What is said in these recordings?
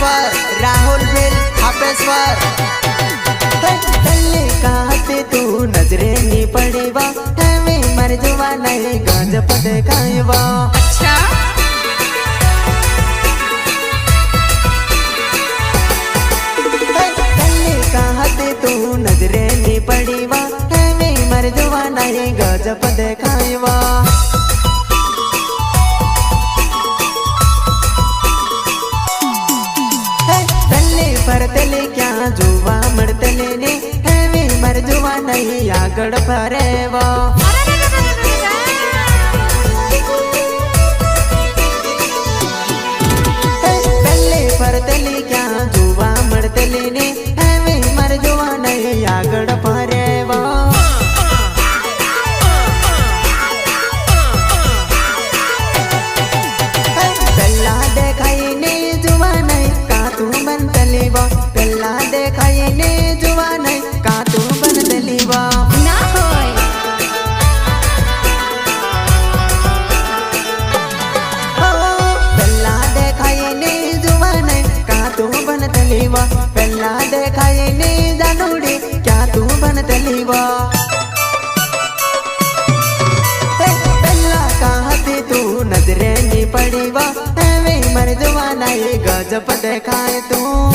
Rahul bill हपेश्वर तू नजरे नहीं पड़ेगा हमें मर नहीं गांज पटे अच्छा। तल्ले तू तो नजरे नहीं पड़ेगा નહીં આગળ બનતલી વા દેખાય દેખાઈને જાનુડી ક્યાં તું બનતલી વા પહેલા કાહતી તું નજરે ની પડી વા હવે મર જોવા નહીં ગજબ દેખાય તું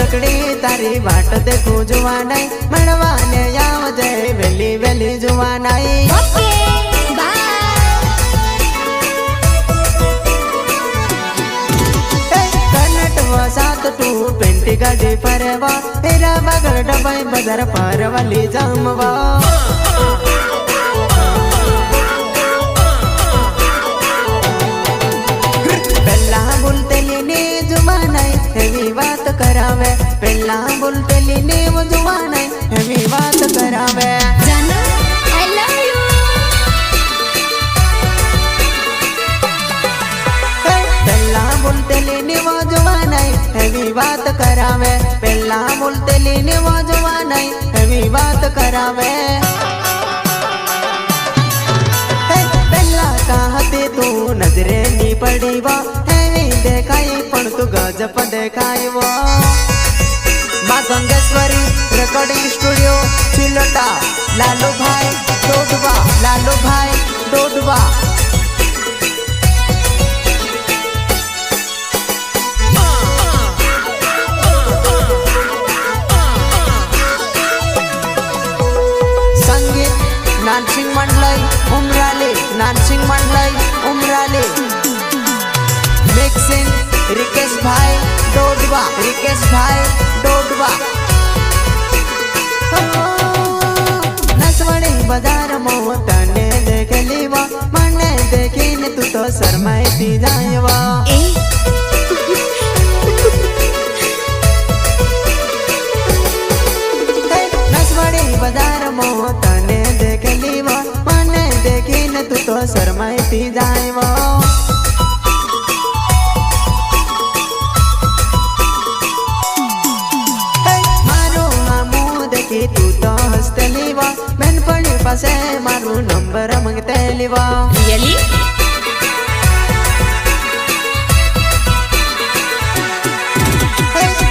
ચકડી તારી વાટ દેખો જોવા નહીં મળવાને આવજે વેલી વેલી જોવા નહીં ઓકે બાય કન્નટ વસાત તું પેન્ટી ગાડી ફરવા તેરા બગડ ડબાઈ બજાર ફરવાલી જમવા. કરાવે પેલા બોલતેલી ને જોવા નહીં એવી વાત કરાવે જાનુ આઈ લવ યુ પેલા બોલતેલી ને જોવા નહીં એવી વાત કરાવે પેલા બોલતેલી ને જોવા નહીં એવી વાત કરાવે પેલા કાહતે તું નજરે ની પડી વા દેખાઈ પણ તું ગજબ દેખાયમાં ગંગેશ્વરી રેકોર્ડિંગ સ્ટુડિયો ચિલોટા લાલુભાઈ ડોડવા લાલુભાઈ ડોડવા રિકેશભાઈ ડોડવા. નસવાડી બજારમાં તને દેખેલી વા મને દેખીને તું તો શરમાઈતી જાય વા બજારમાં તને દેખેલી વા મને દેખીને તું તો શરમાઈતી જાય વા વા રિયલી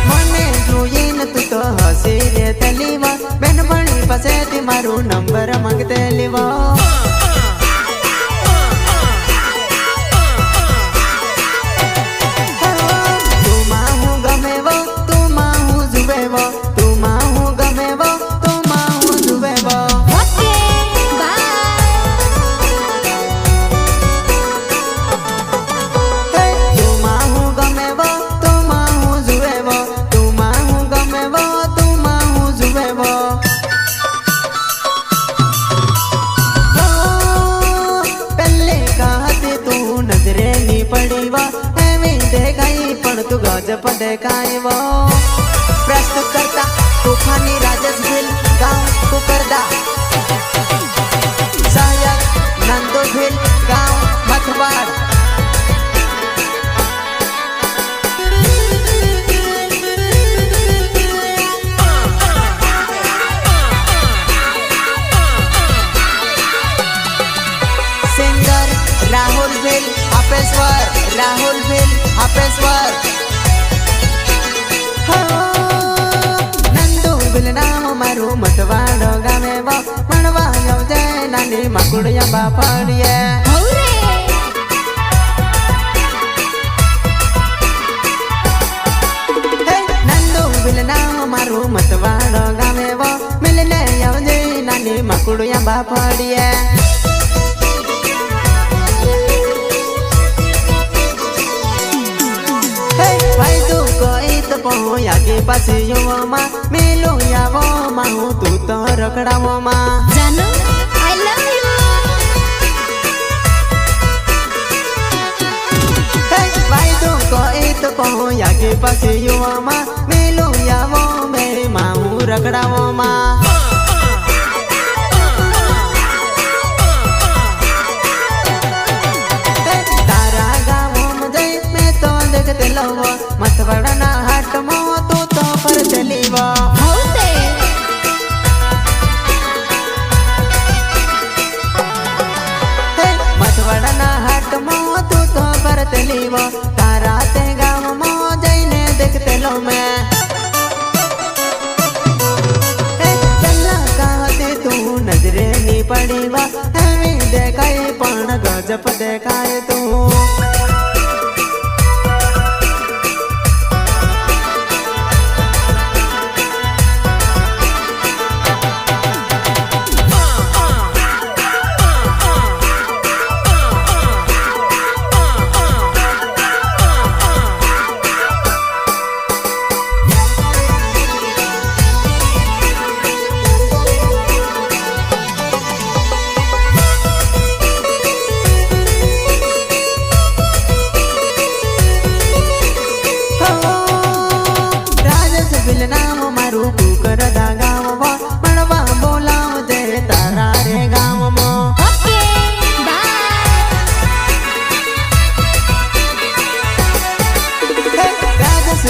મને જોઈ નતું તો હસી રે તલીવા બેનપણી પાસે મારું નંબર. પણ તું ગજબ દેખાય પ્રશ્ન કરતા તોફાની રાજેશ ભીલ ગામ કુકરદા સહાયક નંદો ભીલ ગામ મારું મતવાડો ગામે વો મણવા આવજે નાની માકુડિયા બાપડીએ હું તું તો રખડાવોમાં. જાનુ આઈ લવ યુ તું કોઈ તો પહોંયા કે પાછી યુવામાં. મેલું આવો મેમાં હું રખડાવોમાં તારા ગામમાં જઈ મેં તો દેખતે લવો દેખતે લો મેં ચલ્લા કાતે તું નજરે ની પડી વા એવી દેખાય પણ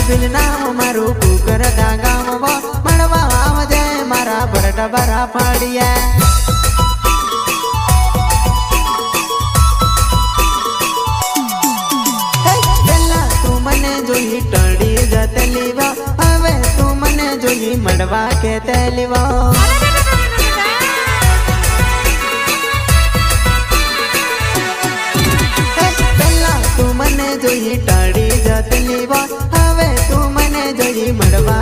બિલ નામ મારું કુકર દા ગામમાં મળવા આવજે મારા તું મને જોઈ ટળી જતે લીવા હવે તું મને જોઈ મળવા કે તે મળવા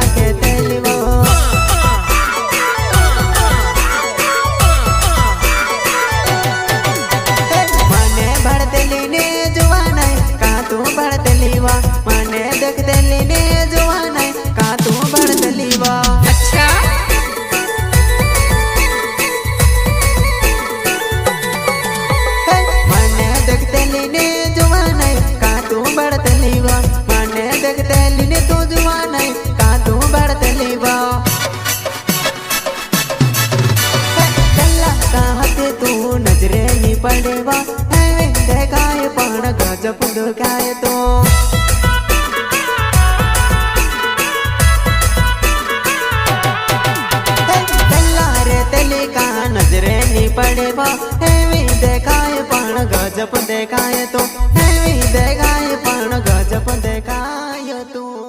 નજરે ની પડવા એવી દેખાય પણ ગજબ દેખાય તો એવી દેખાય પણ ગજબ દેખાય તું